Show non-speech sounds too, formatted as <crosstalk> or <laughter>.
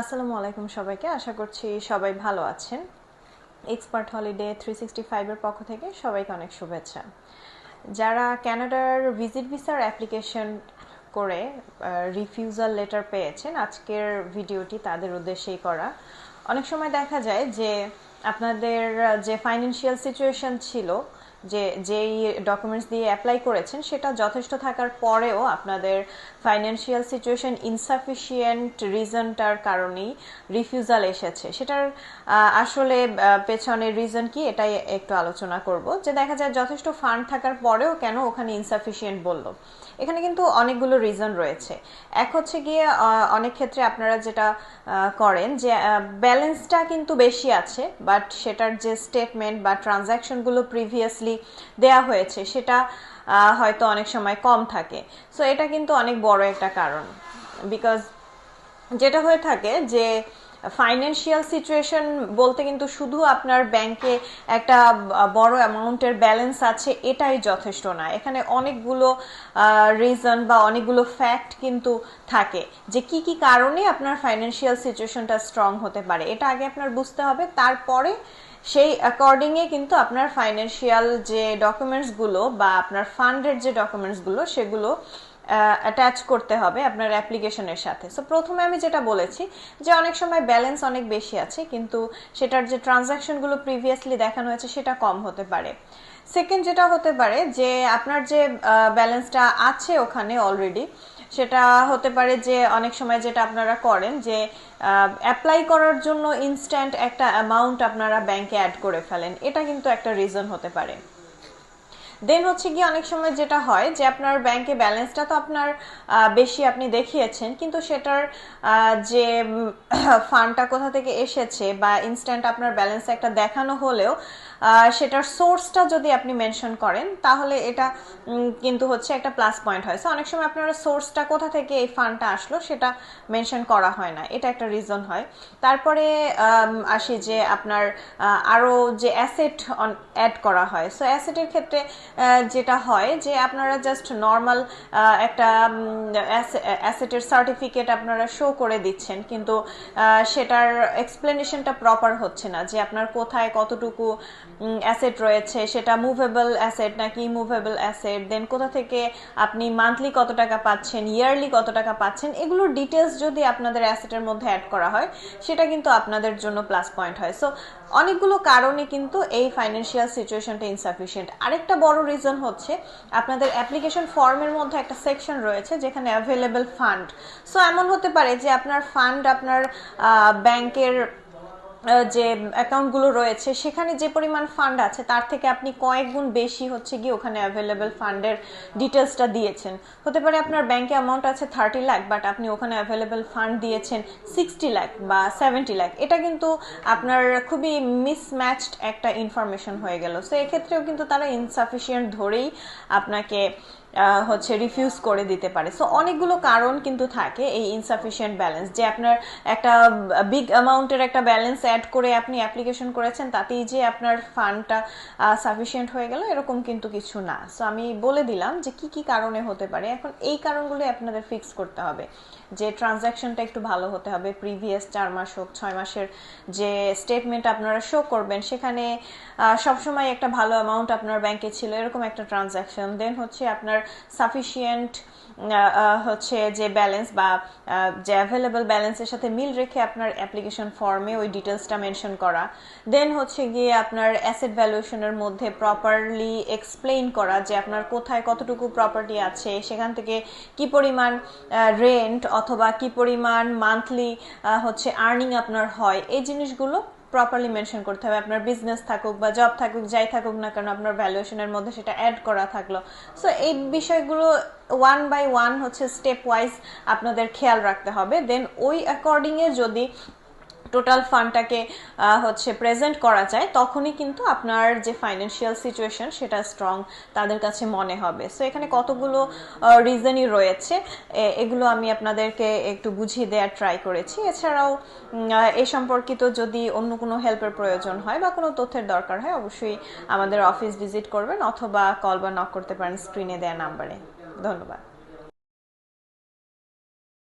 আসসালামু আলাইকুম সবাইকে। আশা করছি সবাই ভালো আছেন। এক্সপার্ট হলিডে থ্রি সিক্সটি ফাইভের পক্ষ থেকে সবাইকে অনেক শুভেচ্ছা। যারা ক্যানাডার ভিজিট ভিসার অ্যাপ্লিকেশন করে রিফিউজাল লেটার পেয়েছেন, আজকের ভিডিওটি তাদের উদ্দেশ্যেই করা। অনেক সময় দেখা যায় যে আপনাদের যে ফাইন্যান্সিয়াল সিচুয়েশন ছিল যে, যেই ডকুমেন্টস দিয়ে অ্যাপ্লাই করেছেন, সেটা যথেষ্ট থাকার পরেও আপনাদের ফাইন্যান্সিয়াল সিচুয়েশন ইনসাফিসিয়েন্ট রিজনটার কারণেই রিফিউজাল এসেছে। সেটার আসলে পেছনের রিজন কি, এটাই একটু আলোচনা করব। যে দেখা যায় যথেষ্ট ফান্ড থাকার পরেও কেন ওখানে ইনসাফিসিয়েন্ট বলল। এখানে কিন্তু অনেকগুলো রিজন রয়েছে। এক হচ্ছে গিয়ে অনেক ক্ষেত্রে আপনারা যেটা করেন যে ব্যালেন্সটা কিন্তু বেশি আছে বাট সেটার যে স্টেটমেন্ট বা ট্রানজ্যাকশনগুলো প্রিভিয়াসলি দেয়া হয়েছে, সেটা হয়তো অনেক সময় কম থাকে। সো এটা কিন্তু অনেক বড় একটা কারণ। বিকজ যেটা হয়ে থাকে যে ফাইন্যান্সিয়াল সিচুয়েশন বলতে কিন্তু শুধু আপনার ব্যাংকে একটা বড় অ্যামাউন্টের ব্যালেন্স আছে, এটাই যথেষ্ট না। এখানে অনেকগুলো রিজন বা অনেকগুলো ফ্যাক্ট কিন্তু থাকে যে, কি কি কারণে আপনার ফাইন্যান্সিয়াল সিচুয়েশনটা স্ট্রং হতে পারে। এটা আগে আপনার বুঝতে হবে, তারপরে সেই অ্যাকর্ডিংয়ে কিন্তু আপনার ফাইন্যান্সিয়াল যে ডকুমেন্টসগুলো বা আপনার ফান্ডের যে ডকুমেন্টসগুলো সেগুলো অ্যাটাচ করতে হবে আপনার অ্যাপ্লিকেশনের সাথে। সো প্রথমে আমি যেটা বলেছি যে অনেক সময় ব্যালেন্স অনেক বেশি আছে, কিন্তু সেটার যে ট্রানজ্যাকশনগুলো প্রিভিয়াসলি দেখানো হয়েছে, সেটা কম হতে পারে। সেকেন্ড যেটা হতে পারে যে আপনার যে ব্যালেন্সটা আছে ওখানে অলরেডি সেটা হতে পারে যে অনেক সময় যেটা আপনারা করেন যে অ্যাপ্লাই করার জন্য ইনস্ট্যান্ট একটা অ্যামাউন্ট আপনারা ব্যাংকে অ্যাড করে ফেলেন। এটা কিন্তু একটা রিজন হতে পারে। দেন হচ্ছে কি অনেক সময় যেটা হয় যে আপনার ব্যাংকে ব্যালেন্সটা তো আপনার বেশি আপনি দেখিয়েছেন, কিন্তু সেটার যে ফান্ডটা <coughs> কোথা থেকে এসেছে বা ইনস্ট্যান্ট আপনার ব্যালেন্স একটা দেখানো হলেও সেটার সোর্সটা যদি আপনি মেনশন করেন, তাহলে এটা কিন্তু হচ্ছে একটা প্লাস পয়েন্ট হয়। সো অনেক সময় আপনার সোর্সটা কোথা থেকে এই ফান্ডটা আসলো সেটা মেনশন করা হয় না। এটা একটা রিজন হয়। তারপরে আসি যে আপনার আরও যে অ্যাসেট অ্যাড করা হয়। সো অ্যাসেটের ক্ষেত্রে যেটা হয় যে আপনারা জাস্ট নর্মাল একটা অ্যাসেটের সার্টিফিকেট আপনারা শো করে দিচ্ছেন, কিন্তু সেটার এক্সপ্লেনেশনটা প্রপার হচ্ছে না, যে আপনার কোথায় কতটুকু অ্যাসেট রয়েছে, সেটা মুভেবল অ্যাসেট নাকি মুভেবল অ্যাসেট দেন কোথা থেকে আপনি মান্থলি কত টাকা পাচ্ছেন ইয়ারলি কত টাকা পাচ্ছেন, এগুলোর ডিটেলস যদি আপনাদের অ্যাসেটের মধ্যে অ্যাড করা হয়, সেটা কিন্তু আপনাদের জন্য প্লাস পয়েন্ট হয়। সো অনেকগুলো কারণে কিন্তু এই ফাইন্যান্সিয়াল সিচুয়েশনটা ইনসাফিসিয়েন্ট আরেকটা বড় রিজন হচ্ছে আপনাদের অ্যাপ্লিকেশন ফর্মের মধ্যে একটা সেকশন রয়েছে যেখানে অ্যাভেলেবেল ফান্ড সো এমন হতে পারে যে আপনার ফান্ড আপনার ব্যাংকের যে অ্যাকাউন্টগুলো রয়েছে, সেখানে যে পরিমাণ ফান্ড আছে, তার থেকে আপনি কয়েক গুণ বেশি হচ্ছে গিয়ে ওখানে অ্যাভেলেবেল ফান্ডের ডিটেলসটা দিয়েছেন। হতে পারে আপনার ব্যাংকে অ্যামাউন্ট আছে থার্টি লাখ বাট আপনি ওখানে অ্যাভেলেবেল ফান্ড দিয়েছেন সিক্সটি লাখ বা সেভেন্টি লাখ এটা কিন্তু আপনার খুবই মিসম্যাচড একটা ইনফরমেশন হয়ে গেল। সো এক্ষেত্রেও কিন্তু তারা ইনসাফিসিয়েন্ট ধরেই আপনাকে হচ্ছে রিফিউজ করে দিতে পারে। সো অনেকগুলো কারণ কিন্তু থাকে এই ইনসাফিসিয়েন্ট ব্যালেন্স যে আপনার একটা বিগ অ্যামাউন্টের একটা ব্যালেন্স অ্যাড করে আপনি অ্যাপ্লিকেশন করেছেন, তাতেই যে আপনার ফান্ডটা সাফিসিয়েন্ট হয়ে গেল, এরকম কিন্তু কিছু না। সো আমি বলে দিলাম যে কি কি কারণে হতে পারে। এখন এই কারণগুলো আপনাদের ফিক্স করতে হবে। যে ট্রানজ্যাকশনটা একটু ভালো হতে হবে প্রিভিয়াস চার মাস হোক, ছয় মাসের যে স্টেটমেন্ট আপনারা শো করবেন, সেখানে সবসময় একটা ভালো অ্যামাউন্ট আপনার ব্যাংকে ছিল, এরকম একটা ট্রানজ্যাকশন দেন হচ্ছে আপনার সাফিসিয়েন্ট হচ্ছে যে ব্যালেন্স বা যে অ্যাভেলেবল ব্যালেন্সের সাথে মিল রেখে আপনার অ্যাপ্লিকেশন ফর্মে ওই ডিটেলসটা মেনশন করা। দেন হচ্ছে গিয়ে আপনার অ্যাসেট ভ্যালুয়েশনের মধ্যে প্রপারলি এক্সপ্লেইন করা যে আপনার কোথায় কতটুকু প্রপার্টি আছে, সেখান থেকে কি পরিমাণ রেন্ট অথবা কি পরিমাণ মান্থলি হচ্ছে আর্নিং আপনার হয়, এই জিনিসগুলো প্রপারলি মেনশন করতে হবে। আপনার বিজনেস থাকুক বা জব থাকুক, যাই থাকুক না কেন আপনার ভ্যালুয়েশনের মধ্যে সেটা অ্যাড করা থাকল। সো এই বিষয়গুলো ওয়ান বাই ওয়ান হচ্ছে স্টেপ ওয়াইজ আপনাদের খেয়াল রাখতে হবে। দেন ওই অ্যাকর্ডিংয়ে যদি টোটাল ফান্ডটাকে হচ্ছে প্রেজেন্ট করা যায়, তখনই কিন্তু আপনার যে ফাইন্যান্সিয়াল সিচুয়েশন সেটা স্ট্রং তাদের কাছে মনে হবে। সো এখানে কতগুলো রিজনই রয়েছে এগুলো আমি আপনাদেরকে একটু বুঝিয়ে দেওয়ার ট্রাই করেছি। এছাড়াও এ সম্পর্কিত যদি অন্য কোনো হেল্পের প্রয়োজন হয় বা কোনো তথ্যের দরকার হয়, অবশ্যই আমাদের অফিস ভিজিট করবেন অথবা কল বা নক করতে পারেন স্ক্রিনে দেওয়া নাম্বারে ধন্যবাদ।